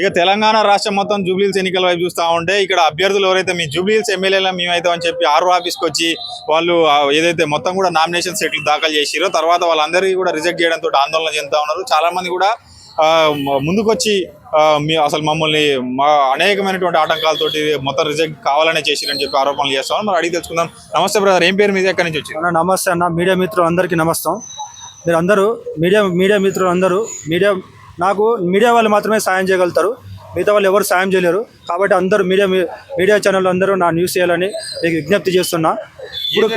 ఇక తెలంగాణ రాష్ట్రం మొత్తం జూబ్లీల్స్ ఎన్నికల వైపు చూస్తా ఉంటే ఇక్కడ అభ్యర్థులు ఎవరైతే మీ జూబ్లీల్స్ ఎమ్మెల్యేల మేమైతే అని చెప్పి ఆర్ఓ ఆఫీస్కి వచ్చి వాళ్ళు ఏదైతే మొత్తం కూడా నామినేషన్ సెట్లు దాఖలు చేసిరో తర్వాత వాళ్ళందరికీ కూడా రిజెక్ట్ చేయడంతో ఆందోళన చెందుతూ ఉన్నారు. చాలామంది కూడా ముందుకొచ్చి మీ అసలు మమ్మల్ని మా అనేకమైనటువంటి ఆటంకాలతోటి మొత్తం రిజెక్ట్ కావాలనే చేసిరని చెప్పి ఆరోపణలు చేస్తాం మరి అడిగి తెలుసుకుందాం. నమస్తే బ్రదర్ ఏం పేరు మీదే? ఎక్కడి నుంచి వచ్చి నమస్తే అన్న. మీడియా మిత్రులు అందరికీ నమస్తాం. మీరు అందరూ మీడియా మీడియా మిత్రులు అందరూ మీడియా నాకు మీడియా వాళ్ళు మాత్రమే సాయం చేయగలుగుతారు. మిగతా వాళ్ళు ఎవరు సాయం చేయలేరు. కాబట్టి అందరూ మీడియా మీడియా ఛానల్ అందరూ నా న్యూస్ చేయాలని మీకు విజ్ఞప్తి చేస్తున్నా. ఇప్పుడు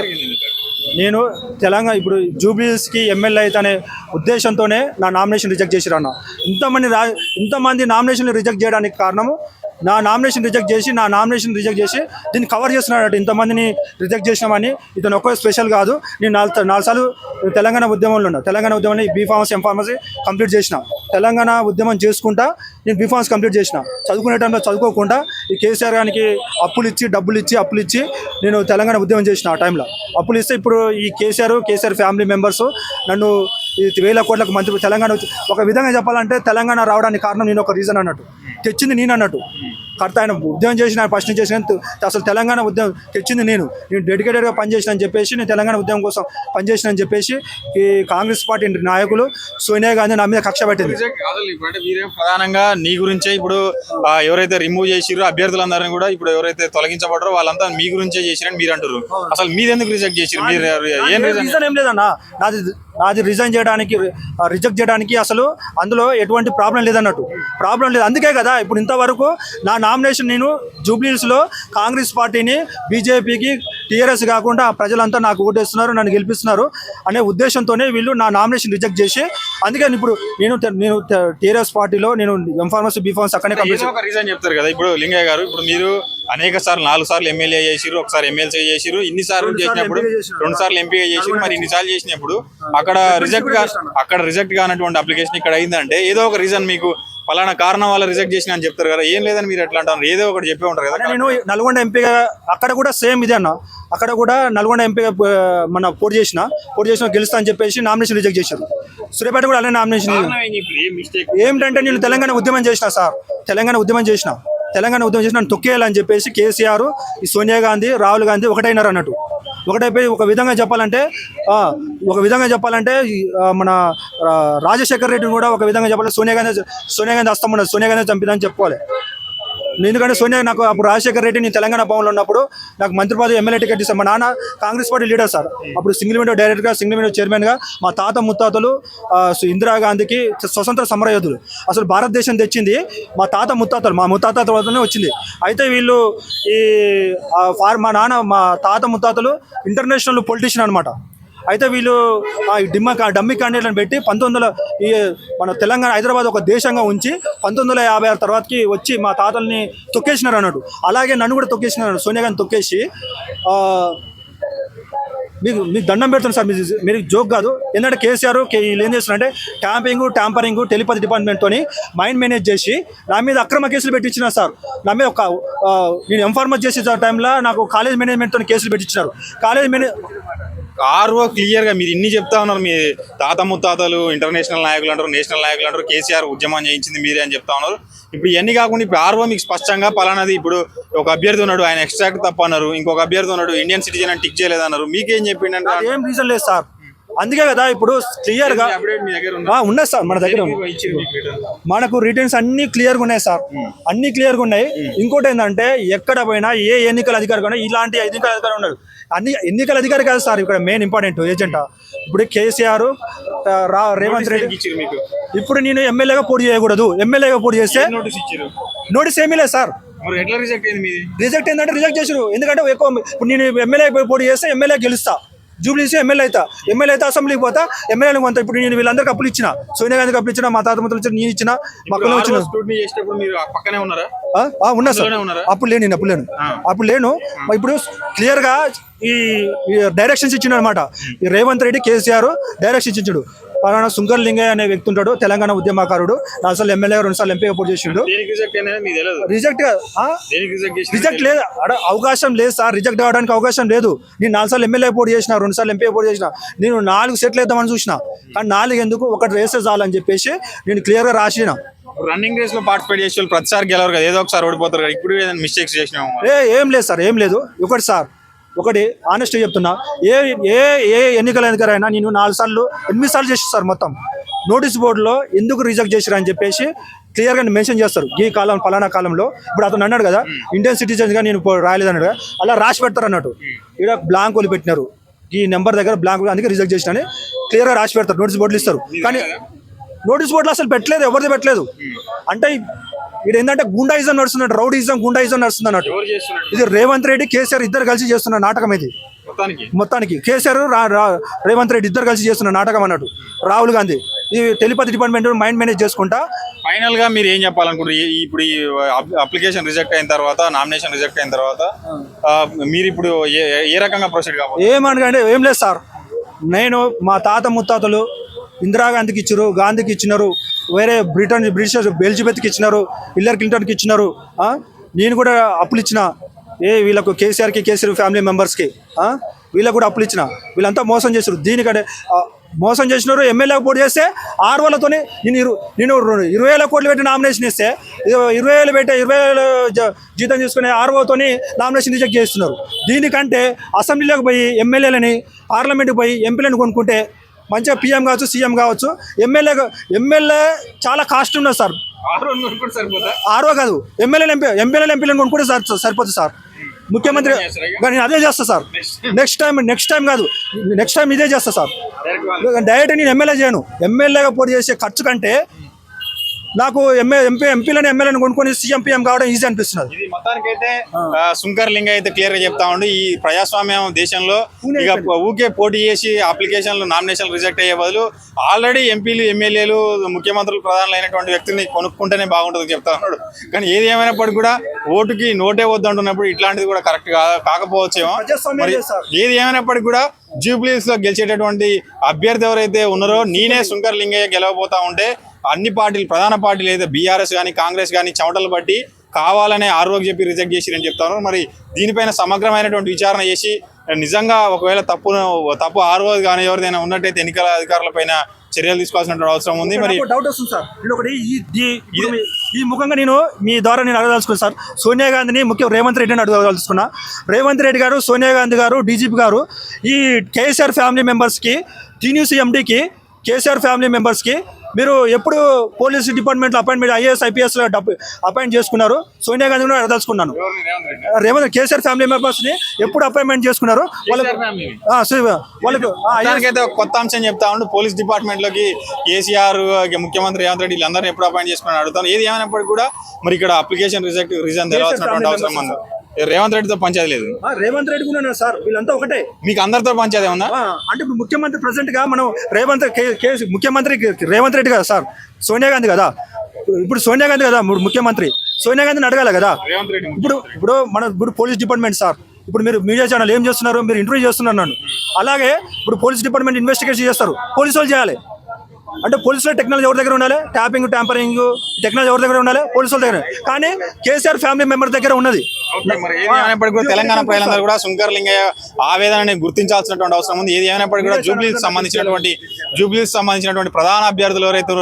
నేను తెలంగాణ ఇప్పుడు జూబ్లీస్కి ఎమ్మెల్యే అయితే అనే ఉద్దేశంతోనే నా నామినేషన్ రిజెక్ట్ చేసిరు అన్న ఇంతమంది రా ఇంతమంది నామినేషన్ రిజెక్ట్ చేయడానికి కారణము నా నామినేషన్ రిజెక్ట్ చేసి నా నామినేషన్ రిజెక్ట్ చేసి దీన్ని కవర్ చేస్తున్నాడు ఇంతమందిని రిజెక్ట్ చేసినామని. ఇతను ఒక్క స్పెషల్ కాదు. నేను నాలుగు నాలుగు సార్లు తెలంగాణ ఉద్యమంలో ఉన్నా. తెలంగాణ ఉద్యమాన్ని B pharmacy M pharmacy complete చేసిన. తెలంగాణ ఉద్యమం చేసుకుంటా నేను బీ కంప్లీట్ చేసిన. చదువుకునే టైంలో చదువుకోకుండా ఈ కేసీఆర్ గారికి అప్పులు ఇచ్చి డబ్బులు ఇచ్చి అప్పులు ఇచ్చి నేను తెలంగాణ ఉద్యమం చేసిన ఆ టైంలో. అప్పులు ఇస్తే ఇప్పుడు ఈ కేసీఆర్ కేసీఆర్ ఫ్యామిలీ మెంబర్స్ నన్ను వేల కోట్లకు మంత్రి తెలంగాణ ఒక విధంగా చెప్పాలంటే తెలంగాణ రావడానికి కారణం నేను ఒక రీజన్ అన్నట్టు. తెచ్చింది నేను అన్నట్టు. కర్త ఆయన ఉద్యమం చేసిన ఫస్ట్ నుంచి చేసిన అసలు తెలంగాణ ఉద్యమం తెచ్చింది నేను. నేను డెడికేటెడ్గా పనిచేసిన అని చెప్పేసి నేను తెలంగాణ ఉద్యమం కోసం పనిచేసిన అని చెప్పేసి ఈ కాంగ్రెస్ పార్టీ నాయకులు సోనియా గాంధీ నా మీద కక్ష పెట్టింది. మీరేం ప్రధానంగా నీ గురించే ఇప్పుడు ఎవరైతే రిమూవ్ చేసిరో అభ్యర్థులందరినీ కూడా ఇప్పుడు ఎవరైతే తొలగించబడరో వాళ్ళంతా మీ గురించే చేసిరని మీరు అంటారు అసలు మీరు ఎందుకు రిజెక్ట్ చేసిరు మీరు ఏం రీజన్ ఏం లేదన్నా. నాది నాది రిజైన్ చేయడానికి రిజెక్ట్ చేయడానికి అసలు అందులో ఎటువంటి ప్రాబ్లం లేదన్నట్టు. ప్రాబ్లం లేదు. అందుకే కదా ఇప్పుడు ఇంతవరకు నా నామినేషన్ నేను జూబ్లీస్లో కాంగ్రెస్ పార్టీని బీజేపీకి టీఆర్ఎస్ కాకుండా ప్రజలంతా నాకు ఓటేస్తున్నారు నన్ను గెలిపిస్తున్నారు అనే ఉద్దేశంతోనే వీళ్ళు నా నామినేషన్ రిజెక్ట్ చేసి అందుకే ఇప్పుడు నేను నేను టీఆర్ఎస్ పార్టీలో నేను ఎంఫార్మసీ బీఫార్మసీ అక్కడే ఒక రీజన్ చెప్తారు కదా? ఇప్పుడు లింగయ్య గారు ఇప్పుడు మీరు అనేక సార్లు నాలుగు సార్లు ఎమ్మెల్యే చేసిరు ఒకసారి ఎమ్మెల్సీ చేసిరు ఇన్ని సార్లు చేసినప్పుడు. రెండు సార్లు ఎంపీగా చేసిరు మరి ఇన్ని సార్లు చేసినప్పుడు అక్కడ రిజెక్ట్ అక్కడ రిజెక్ట్ కానటువంటి అప్లికేషన్ ఇక్కడ అయిందంటే ఏదో ఒక రీజన్ మీకు ఫలానా కారణం వల్ల రిజెక్ట్ చేసిన అని చెప్తారు కదా. ఏం లేదని మీరు ఎట్లా అంటారు? ఏదో ఒకటి చెప్పే ఉంటారు కదా. నేను నల్గొండ ఎంపీగా అక్కడ కూడా సేమ్ ఇదే అన్న. అక్కడ కూడా నల్గొండ ఎంపీగా మన పోటీ చేసిన పోటీ చేసిన గెలుస్తా అని చెప్పేసి నామినేషన్ రిజెక్ట్ చేశారు. సూర్యాపేట కూడా అలానే నామినేషన్. ఏమిటంటే నేను తెలంగాణ ఉద్యమం చేసిన సార్. తెలంగాణ ఉద్యమం చేసిన. తెలంగాణ ఉద్యమం చేసిన నన్ను తొక్కేయాలని చెప్పేసి కేసీఆర్ ఈ సోనియా గాంధీ రాహుల్ గాంధీ ఒకటైనారు అన్నట్టు. ఒకటైపోయి ఒక విధంగా చెప్పాలంటే ఆ, ఒక విధంగా చెప్పాలంటే ఆ, మన రాజశేఖర్ రెడ్డిని కూడా ఒక విధంగా చెప్పాలంటే సోనియా గాంధీ సోనియా గాంధీ అస్తం ఉన్నది. సోనియా గాంధీ చంపిదని చెప్పుకోవాలి. ఎందుకంటే సోనియా నాకు అప్పుడు రాజశేఖర్ రెడ్డి నేను తెలంగాణ భవన్లో ఉన్నప్పుడు నాకు మంత్రి పదవి ఎమ్మెల్యే టికెట్ ఇస్తాను మా నాన్న కాంగ్రెస్ పార్టీ లీడర్ సార్. అప్పుడు సింగిల్ విండో డైరెక్టర్గా సింగిల్ విండో చైర్మన్గా మా తాత ముత్తాతలు ఇందిరాగాంధీకి స్వతంత్ర సమరయోధులు అసలు భారతదేశం తెచ్చింది మా తాత ముత్తాతలు మా ముత్తాత తర్వాతనే వచ్చింది. అయితే వీళ్ళు ఈ ఫార్ మా నాన్న మా తాత ముత్తాతలు ఇంటర్నేషనల్ పొలిటీషియన్ అనమాట అయితే వీళ్ళు ఆ డిమ్మ డమ్మి క్యాండిడేట్లను పెట్టి పంతొమ్మిది వందల ఈ మన తెలంగాణ హైదరాబాద్ ఒక దేశంగా ఉంచి పంతొమ్మిది వందల యాభై ఆరు తర్వాతకి వచ్చి మా తాతల్ని తొక్కేసినారు అన్నాడు. అలాగే నన్ను కూడా తొక్కేసినారు సోనియా గాంధీ తొక్కేసి. మీకు మీకు దండం పెడుతున్నారు సార్ మీరు మీరు జోక్ కాదు. ఎందుకంటే కేసీఆర్ వీళ్ళు ఏం చేస్తున్నారంటే ట్యాంపింగ్ ట్యాంపరింగ్ టెలిపతి డిపార్ట్మెంట్తోని మైండ్ మేనేజ్ చేసి నా మీద అక్రమ కేసులు పెట్టించిన సార్. నా మీద ఒక నేను ఎంఫార్మర్ చేసే టైంలో నాకు కాలేజ్ మేనేజ్మెంట్తో కేసులు పెట్టించినారు. కాలేజ్ మేనేజ్ ఆర్ఓ క్లియర్గా మీరు ఇన్ని చెప్తా ఉన్నారు. మీ తాత ముత్తాతలు ఇంటర్నేషనల్ నాయకులు అంటారు నేషనల్ నాయకులు అంటారు కేసీఆర్ ఉద్యమం చేయించింది మీరే అని చెప్తా ఉన్నారు. ఇప్పుడు ఇవన్నీ కాకుండా ఇప్పుడు ఆర్ఓ మీకు స్పష్టంగా పలానాది ఇప్పుడు ఒక అభ్యర్థి ఉన్నాడు ఆయన ఎక్స్ట్రాక్ట్ తప్ప అన్నారు. ఇంకొక అభ్యర్థి ఉన్నాడు ఇండియన్ సిటిజన్ అని టిక్ చేయలేదన్నారు మీకేం చెప్పిండంటే ఏం రీజన్ లేదు సార్. అందుకే కదా ఇప్పుడు క్లియర్గా ఉన్నది సార్ మన దగ్గర. మనకు రిటర్న్స్ అన్ని క్లియర్గా ఉన్నాయి సార్. అన్ని క్లియర్గా ఉన్నాయి ఇంకోటి ఏంటంటే ఎక్కడ పోయినా ఏ ఎన్నికల అధికారి ఇలాంటి ఎన్నికల అధికారి ఉన్నాడు. అన్ని ఎన్నికల అధికారి కాదు సార్ ఇక్కడ మెయిన్ ఇంపార్టెంట్ ఏజెంట్ ఇప్పుడు కేసీఆర్ రా రేవంత్ రెడ్డి ఇప్పుడు నేను ఎమ్మెల్యేగా పోటీ చేయకూడదు. ఎమ్మెల్యేగా పోటీ చేస్తే నోటీస్ ఇచ్చారు? నోటీస్ ఏమీ లేదు సార్. రిజెక్ట్ అయింది మీది? రిజెక్ట్ ఏంటంటే రిజెక్ట్ చేసారు ఎందుకంటే ఎక్కువ ఇప్పుడు నేను ఎమ్మెల్యే పోటీ చేస్తే ఎమ్మెల్యే గెలుస్తా. జూబ్లీసీ ఎమ్మెల్యే అవుతా ఎమ్మెల్యే అయితే అసెంబ్లీకి పోతా. ఎమ్మెల్యేలకు కొంత. ఇప్పుడు నేను వీళ్ళందరికీ అప్పులు ఇచ్చిన. సోనియా గాంధీకి అప్పులు ఇచ్చిన మా తాత ముత్తలు ఇచ్చిన నేను ఇచ్చిన మా కులం ఇచ్చిన. స్క్రూటినీ చేసేటప్పుడు మీరు ఆ పక్కనే ఉన్నారా? ఆ, ఆ, ఉన్నా సార్? అప్పుడు లేను నేను అప్పుడు లేను. అప్పుడు లేను. ఇప్పుడు క్లియర్గా ఈ డైరెక్షన్స్ ఇచ్చిండు అనమాట రేవంత్ రెడ్డి కేసీఆర్ డైరెక్షన్స్ ఇచ్చిండు. పలానా సుంకర్ లింగయ్య అనే వ్యక్తి ఉంటాడు తెలంగాణ ఉద్యమకారుడు. నాలుగు ఎమ్మెల్యే రెండు సార్లు ఎంపీ పోటీ చేసిండు. రిజెక్ట్ రిజెక్ట్ లేదు. అవకాశం లేదు సార్ రిజెక్ట్ అవ్వడానికి అవకాశం లేదు. నేను నాలుగు సార్లు ఎమ్మెల్యే పోటీ చేసిన రెండు సార్లు ఎంపీ పోటీ చేసిన. నేను నాలుగు సెట్లు వేద్దామని చూసిన. కానీ నాలుగు ఎందుకు? ఒకటి వేస్తే చాలని చెప్పేసి నేను క్లియర్గా రాసిన. రన్నింగ్ రేస్లో పార్టిసిపేట్ చేసే వాళ్ళు ప్రతిసారి గెలవరు కదా. ఏదో ఒకసారి ఓడిపోతారు కదా. ఇప్పుడు ఏదైనా మిస్టేక్స్ చేసినాము? ఏ ఏం లేదు సార్ ఏం లేదు. ఒకటి సార్ ఒకటి ఆనెస్ట్ చెప్తున్నా ఏ ఏ ఏ ఎన్నికల ఎన్నికలైనా నేను నాలుగు సార్లు ఎనిమిది సార్లు చేసి సార్ మొత్తం. నోటీస్ బోర్డులో ఎందుకు రిజెక్ట్ చేసిరా అని చెప్పేసి క్లియర్గా మెన్షన్ చేస్తారు. ఈ కాలం ఫలానా కాలంలో. ఇప్పుడు అతను అన్నాడు కదా ఇండియన్ సిటిజన్స్గా నేను పో- కదా అలా రాసి పెడతారు అన్నట్టు. ఇక్కడ బ్లాంకులు పెట్టినారు. ఈ నెంబర్ దగ్గర బ్లాంక్ అందుకే రిజెక్ట్ చేసిన అని క్లియర్గా రాసి పెడతారు. నోటీస్ బోర్డులు ఇస్తారు. కానీ నోటీస్ బోర్డులు అసలు పెట్టలేదు ఎవరిది పెట్టలేదు. అంటే ఇది ఏంటంటే గుండాయిజం నడుస్తున్నట్టు రౌడీజం గుండాయిజం నడుస్తుంది అన్నట్టు ఇది రేవంత్ రెడ్డి కేసీఆర్ ఇద్దరు కలిసి చేస్తున్న నాటకం ఇది. మొత్తానికి? మొత్తానికి. కేసీఆర్ రేవంత్ రెడ్డి ఇద్దరు కలిసి చేస్తున్న నాటకం అన్నట్టు. రాహుల్ గాంధీ. ఈ టెలిపతి డిపార్ట్మెంట్ మైండ్ మేనేజ్ చేసుకుంటా. ఫైనల్గా మీరు ఏం చెప్పాలనుకుంటారు ఇప్పుడు ఈ అప్లికేషన్ రిజెక్ట్ అయిన తర్వాత నామినేషన్ రిజెక్ట్ అయిన తర్వాత మీరు ఇప్పుడు ఏ రకంగా ప్రొసీడ్ కావాలి ఏమనగంటే ఏం లేదు సార్. నేను మా తాత ముత్తాతలు ఇందిరాగాంధీకి ఇచ్చారు గాంధీకి ఇచ్చినారు. వేరే బ్రిటన్ బ్రిటిష్ బెల్జిబెత్కి ఇచ్చినారు హిల్లర్ క్లింటన్కి ఇచ్చినారు నేను కూడా అప్పులు ఇచ్చిన. ఏ వీళ్ళకు కేసీఆర్కి కేసీఆర్ ఫ్యామిలీ మెంబర్స్కి వీళ్ళకు కూడా అప్పులు ఇచ్చిన. వీళ్ళంతా మోసం చేశారు దీనికంటే మోసం చేసినారు ఎమ్మెల్యే పోటీ చేస్తే ఆరు వేలతోనే నేను ఇరు నేను ఇరవై వేల కోట్లు పెట్టి నామినేషన్ ఇస్తే ఇరవై వేలు పెట్టి ఇరవై వేలు జ- జీతం తీసుకునే ఆరువతోని నామినేషన్ రిజెక్ట్ చేస్తున్నారు. దీనికంటే అసెంబ్లీలోకి పోయి ఎమ్మెల్యేలని పార్లమెంట్కి పోయి ఎంపీలను కొనుక్కుంటే మంచిగా పీఎం కావచ్చు సీఎం కావచ్చు. ఎమ్మెల్యే ఎమ్మెల్యే చాలా కాస్ట్ ఉన్నది సార్. ఆరు కాదు. ఎమ్మెల్యేలు ఎంపీ ఎమ్మెల్యేలు ఎంపీలను కొనుక్కుంటే సార్ సరిపోతుంది సార్. ముఖ్యమంత్రి నేను అదే చేస్తా sir. Next time next time కాదు. నెక్స్ట్ టైం ఇదే చేస్తా సార్. డైరెక్ట్ నేను ఎమ్మెల్యే చేయను. ఎమ్మెల్యేగా పోటీ చేసే ఖర్చు కంటే నాకు ఎంఏ ఎంపీ ఎంపీలను ఎమ్మెల్యేని కొనుక్కొని సీఎం పీఎం కావడం ఈజీ అనిపిస్తున్నది. ఇది మొత్తానికైతే సుంకర్ లింగ అయితే క్లియర్గా చెప్తా ఉండి. ఈ ప్రజాస్వామ్యం దేశంలో ఇక ఊకే పోటీ చేసి అప్లికేషన్లు నామినేషన్లు రిజెక్ట్ అయ్యే బదులు ఆల్రెడీ ఎంపీలు ఎమ్మెల్యేలు ముఖ్యమంత్రులు ప్రధానులు అయినటువంటి వ్యక్తిని కొనుక్కుంటేనే బాగుంటుంది చెప్తా ఉన్నాడు. కానీ ఏది ఏమైనప్పటికీ కూడా ఓటుకి నోటే వద్దు అంటున్నప్పుడు ఇట్లాంటిది కూడా కరెక్ట్ కాకపోవచ్చేమో. మరి. ఏది ఏమైనప్పటికీ కూడా జూబ్లీస్లో గెలిచేటటువంటి అభ్యర్థి ఎవరైతే ఉన్నారో నేనే శంకర్ లింగయ్య గెలవబోతా ఉంటే అన్ని పార్టీలు ప్రధాన పార్టీలు అయితే బీఆర్ఎస్ కానీ కాంగ్రెస్ కానీ చెమటలు బట్టి కావాలనే ఆరోగ్య చెప్పి రిజెక్ట్ చేసిరని చెప్తాను. మరి దీనిపైన సమగ్రమైనటువంటి విచారణ చేసి నిజంగా ఒకవేళ తప్పు తప్పు ఆరో కానీ ఎవరిదైనా ఉన్నట్టయితే ఎన్నికల అధికారులపైన చర్యలు తీసుకోవాల్సిన అవసరం ఉంది. మరి డౌట్ వస్తుంది సార్. నేను ఒకటి ఈ ముఖంగా నేను మీ ద్వారా నేను అడగదలుచుకున్నాను సార్. సోనియా గాంధీని ముఖ్య రేవంత్ రెడ్డిని అడగదలుచుకున్నా. రేవంత్ రెడ్డి గారు సోనియా గాంధీ గారు డీజీపీ గారు ఈ కేసీఆర్ ఫ్యామిలీ మెంబర్స్కి టీన్యూసీ ఎండీకి కేసీఆర్ ఫ్యామిలీ మెంబర్స్కి మీరు ఎప్పుడు పోలీస్ డిపార్ట్మెంట్లో అపాయింట్మెంట్ ఐఏఎస్ ఐపీఎస్ అపాయింట్ చేసుకున్నారు? సోనియా గాంధీ కూడా అడగదలుచుకున్నాను రేవంత్ కేసీఆర్ ఫ్యామిలీ మెంబర్స్ని ఎప్పుడు అపాయింట్మెంట్ చేసుకున్నారు? వాళ్ళకు ఆ, సో వాళ్ళకు ఆ, IAS దానికైతే ఒక కొత్త అంశం చెప్తా ఉండు. పోలీస్ డిపార్ట్మెంట్లోకి కేసీఆర్ ముఖ్యమంత్రి రేవంత్ రెడ్డి వీళ్ళందరూ ఎప్పుడు అపాయింట్ చేసుకుని అడుగుతాను. ఏది ఏమైనప్పటికీ కూడా మరి ఇక్కడ అప్లికేషన్ రిజెక్ట్ రీజన్ తెలవాల్సినటువంటి family అవసరం ఉంది? రేవంత్ రెడ్డితో పంచాయతీ లేదు. ఆ, రేవంత్ రెడ్డి కూడా సార్. వీళ్ళంతా ఒకటే. మీకు అందరితో పంచాయతీ ఉందా? ఆ, అంటే ఇప్పుడు ముఖ్యమంత్రి ప్రెసెంట్గా మనం రేవంత్ కే- కే- ముఖ్యమంత్రి రేవంత్ రెడ్డి కదా సార్. సోనియా గాంధీ కదా. ఇప్పుడు సోనియా గాంధీ కదా ముఖ్యమంత్రి. సోనియా గాంధీని అడగాలి కదా? రేవంత్ రెడ్డి ఇప్పుడు ఇప్పుడు మన ఇప్పుడు పోలీస్ డిపార్ట్మెంట్ సార్. ఇప్పుడు మీరు మీడియా ఛానల్ ఏం చేస్తున్నారు? మీరు ఇంటర్వ్యూ చేస్తున్నారు నన్ను. అలాగే ఇప్పుడు పోలీస్ డిపార్ట్మెంట్ ఇన్వెస్టిగేషన్ చేస్తారు. పోలీసు వాళ్ళు చేయాలి. అంటే పోలీసులు టెక్నాలజీ ఎవరి దగ్గర ఉండాలి? ట్యాపింగ్ ట్యాంపరింగ్ టెక్నాలజీ ఎవరి దగ్గర ఉండాలి? పోలీసుల దగ్గర. కానీ కేసీఆర్ ఫ్యామిలీ మెంబర్ దగ్గర ఉన్నది. ఏది ఏమైనప్పటికీ కూడా తెలంగాణ ప్రజలందరూ కూడా శంకర్ లింగయ్య ఆవేదనని గుర్తించాల్సినటువంటి అవసరం ఉంది. ఏది ఏమైనప్పటికీ కూడా జూబ్లీకి సంబంధించినటువంటి జూబ్లీకి సంబంధించినటువంటి ప్రధాన అభ్యర్థులు ఎవరైతే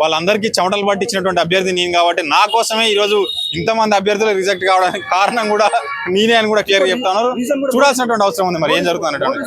వాళ్ళందరికీ చెమటలు పట్టించినటువంటి అభ్యర్థి నేను కాబట్టి నా కోసమే ఈ రోజు ఇంతమంది అభ్యర్థులు రిజెక్ట్ కావడానికి కారణం కూడా నేనే అని కూడా క్లియర్ చెప్తాను. చూడాల్సినటువంటి అవసరం ఉంది మరి ఏం జరుగుతుంది